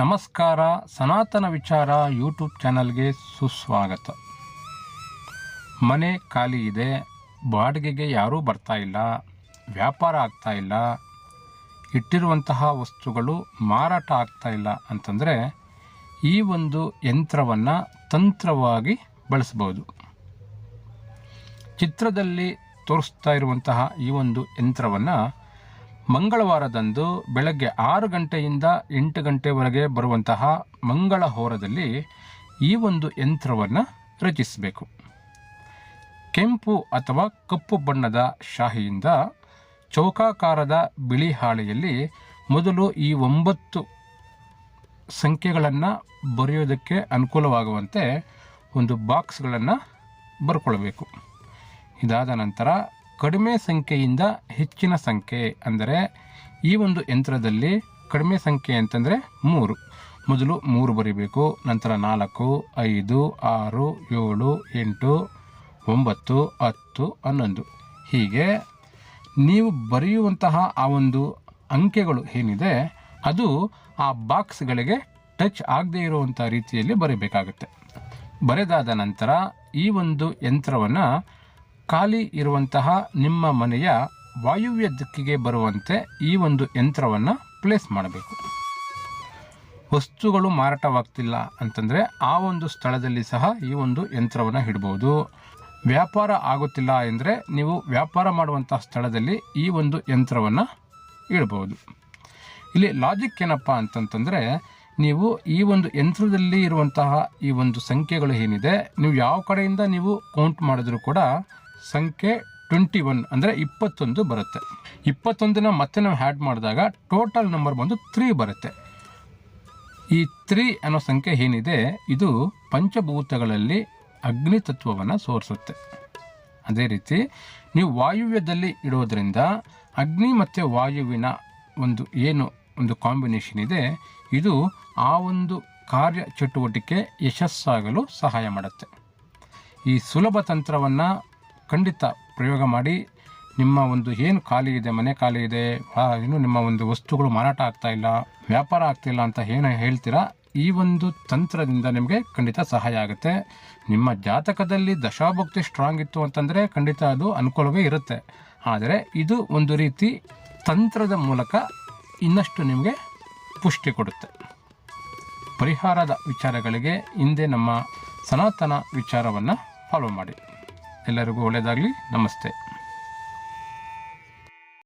ನಮಸ್ಕಾರ, ಸನಾತನ ವಿಚಾರ ಯೂಟ್ಯೂಬ್ ಚಾನಲ್ಗೆ ಸುಸ್ವಾಗತ. ಮನೆ ಖಾಲಿ ಇದೆ, ಬಾಡಿಗೆಗೆ ಯಾರೂ ಬರ್ತಾ ಇಲ್ಲ, ವ್ಯಾಪಾರ ಆಗ್ತಾ ಇಲ್ಲ, ಇಟ್ಟಿರುವಂತಹ ವಸ್ತುಗಳು ಮಾರಾಟ ಆಗ್ತಾ ಇಲ್ಲ ಅಂತಂದರೆ ಈ ಒಂದು ಯಂತ್ರವನ್ನು ತಂತ್ರವಾಗಿ ಬಳಸ್ಬೋದು ಚಿತ್ರದಲ್ಲಿ ತೋರಿಸ್ತಾ ಇರುವಂತಹ ಈ ಒಂದು ಯಂತ್ರವನ್ನು ಮಂಗಳವಾರದಂದು ಬೆಳಗ್ಗೆ ಆರು ಗಂಟೆಯಿಂದ ಎಂಟು ಗಂಟೆವರೆಗೆ ಬರುವಂತಹ ಮಂಗಳ ಹೋರದಲ್ಲಿ ಈ ಒಂದು ಯಂತ್ರವನ್ನು ರಚಿಸಬೇಕು. ಕೆಂಪು ಅಥವಾ ಕಪ್ಪು ಬಣ್ಣದ ಶಾಹಿಯಿಂದ ಚೌಕಾಕಾರದ ಬಿಳಿ ಹಾಳೆಯಲ್ಲಿ ಮೊದಲು ಈ ಒಂಬತ್ತು ಸಂಖ್ಯೆಗಳನ್ನು ಬರೆಯೋದಕ್ಕೆ ಅನುಕೂಲವಾಗುವಂತೆ ಒಂದು ಬಾಕ್ಸ್ಗಳನ್ನು ಬರ್ಕೊಳ್ಬೇಕು. ಇದಾದ ನಂತರ ಕಡಿಮೆ ಸಂಖ್ಯೆಯಿಂದ ಹೆಚ್ಚಿನ ಸಂಖ್ಯೆ ಅಂದರೆ ಈ ಒಂದು ಯಂತ್ರದಲ್ಲಿ ಕಡಿಮೆ ಸಂಖ್ಯೆ ಅಂತಂದರೆ ಮೂರು. ಮೊದಲು ಮೂರು ಬರಿಬೇಕು, ನಂತರ ನಾಲ್ಕು, ಐದು, ಆರು, ಏಳು, ಎಂಟು, ಒಂಬತ್ತು, ಹತ್ತು, ಹನ್ನೊಂದು. ಹೀಗೆ ನೀವು ಬರೆಯುವಂತಹ ಆ ಒಂದು ಅಂಕೆಗಳು ಏನಿದೆ, ಅದು ಆ ಬಾಕ್ಸ್ಗಳಿಗೆ ಟಚ್ ಆಗದೇ ಇರುವಂಥ ರೀತಿಯಲ್ಲಿ ಬರೀಬೇಕಾಗುತ್ತೆ. ಬರೆದಾದ ನಂತರ ಈ ಒಂದು ಯಂತ್ರವನ್ನು ಖಾಲಿ ಇರುವಂತಹ ನಿಮ್ಮ ಮನೆಯ ವಾಯುವ್ಯ ದಿಕ್ಕಿಗೆ ಬರುವಂತೆ ಈ ಒಂದು ಯಂತ್ರವನ್ನು ಪ್ಲೇಸ್ ಮಾಡಬೇಕು. ವಸ್ತುಗಳು ಮಾರಾಟವಾಗ್ತಿಲ್ಲ ಅಂತಂದರೆ ಆ ಒಂದು ಸ್ಥಳದಲ್ಲಿ ಸಹ ಈ ಒಂದು ಯಂತ್ರವನ್ನು ಇಡ್ಬೋದು. ವ್ಯಾಪಾರ ಆಗುತ್ತಿಲ್ಲ ಎಂದರೆ ನೀವು ವ್ಯಾಪಾರ ಮಾಡುವಂಥ ಸ್ಥಳದಲ್ಲಿ ಈ ಒಂದು ಯಂತ್ರವನ್ನು ಇಡ್ಬೋದು. ಇಲ್ಲಿ ಲಾಜಿಕ್ ಏನಪ್ಪ ಅಂತಂತಂದರೆ ನೀವು ಈ ಒಂದು ಯಂತ್ರದಲ್ಲಿ ಇರುವಂತಹ ಈ ಒಂದು ಸಂಖ್ಯೆಗಳು ಏನಿದೆ, ನೀವು ಯಾವ ಕಡೆಯಿಂದ ನೀವು ಕೌಂಟ್ ಮಾಡಿದ್ರೂ ಕೂಡ ಸಂಖ್ಯೆ ಟ್ವೆಂಟಿ ಒನ್ ಅಂದರೆ ಇಪ್ಪತ್ತೊಂದು ಬರುತ್ತೆ. ಇಪ್ಪತ್ತೊಂದನ್ನ ಮತ್ತೆ ನಾವು ಹ್ಯಾಡ್ ಮಾಡಿದಾಗ ಟೋಟಲ್ ನಂಬರ್ ಬಂದು ತ್ರೀ ಬರುತ್ತೆ. ಈ ತ್ರೀ ಅನ್ನೋ ಸಂಖ್ಯೆ ಏನಿದೆ, ಇದು ಪಂಚಭೂತಗಳಲ್ಲಿ ಅಗ್ನಿ ತತ್ವವನ್ನು ಸೋರಿಸುತ್ತೆ. ಅದೇ ರೀತಿ, ನೀವು ವಾಯುವ್ಯದಲ್ಲಿ ಇಡೋದರಿಂದ ಅಗ್ನಿ ಮತ್ತು ವಾಯುವಿನ ಒಂದು ಏನು ಒಂದು ಕಾಂಬಿನೇಷನ್ ಇದೆ, ಇದು ಆ ಒಂದು ಕಾರ್ಯ ಚಟುವಟಿಕೆ ಯಶಸ್ಸಾಗಲು ಸಹಾಯ ಮಾಡುತ್ತೆ. ಈ ಸುಲಭ ತಂತ್ರವನ್ನು ಖಂಡಿತ ಪ್ರಯೋಗ ಮಾಡಿ, ನಿಮ್ಮ ಒಂದು ಏನು ಖಾಲಿ ಇದೆ, ಮನೆ ಖಾಲಿ ಇದೆ ಏನು ನಿಮ್ಮ ಒಂದು ವಸ್ತುಗಳು ಮಾರಾಟ ಆಗ್ತಾ ಇಲ್ಲ, ವ್ಯಾಪಾರ ಆಗ್ತಿಲ್ಲ ಅಂತ ಏನು ಹೇಳ್ತೀರಾ? ಈ ಒಂದು ತಂತ್ರದಿಂದ ನಿಮಗೆ ಖಂಡಿತ ಸಹಾಯ ಆಗುತ್ತೆ. ನಿಮ್ಮ ಜಾತಕದಲ್ಲಿ ದಶಾಭಕ್ತಿ ಸ್ಟ್ರಾಂಗ್ ಇತ್ತು ಅಂತಂದರೆ ಖಂಡಿತ ಅದು ಅನುಕೂಲವೇ ಇರುತ್ತೆ. ಆದರೆ ಇದು ಒಂದು ರೀತಿ ತಂತ್ರದ ಮೂಲಕ ಇನ್ನಷ್ಟು ನಿಮಗೆ ಪುಷ್ಟಿ ಕೊಡುತ್ತೆ. ಪರಿಹಾರದ ವಿಚಾರಗಳಿಗೆ ಹಿಂದೆ ನಮ್ಮ ಸನಾತನ ವಿಚಾರವನ್ನು ಫಾಲೋ ಮಾಡಿ. ಎಲ್ಲರಿಗೂ ಒಳ್ಳೆಯದಾಗಲಿ. ನಮಸ್ತೆ.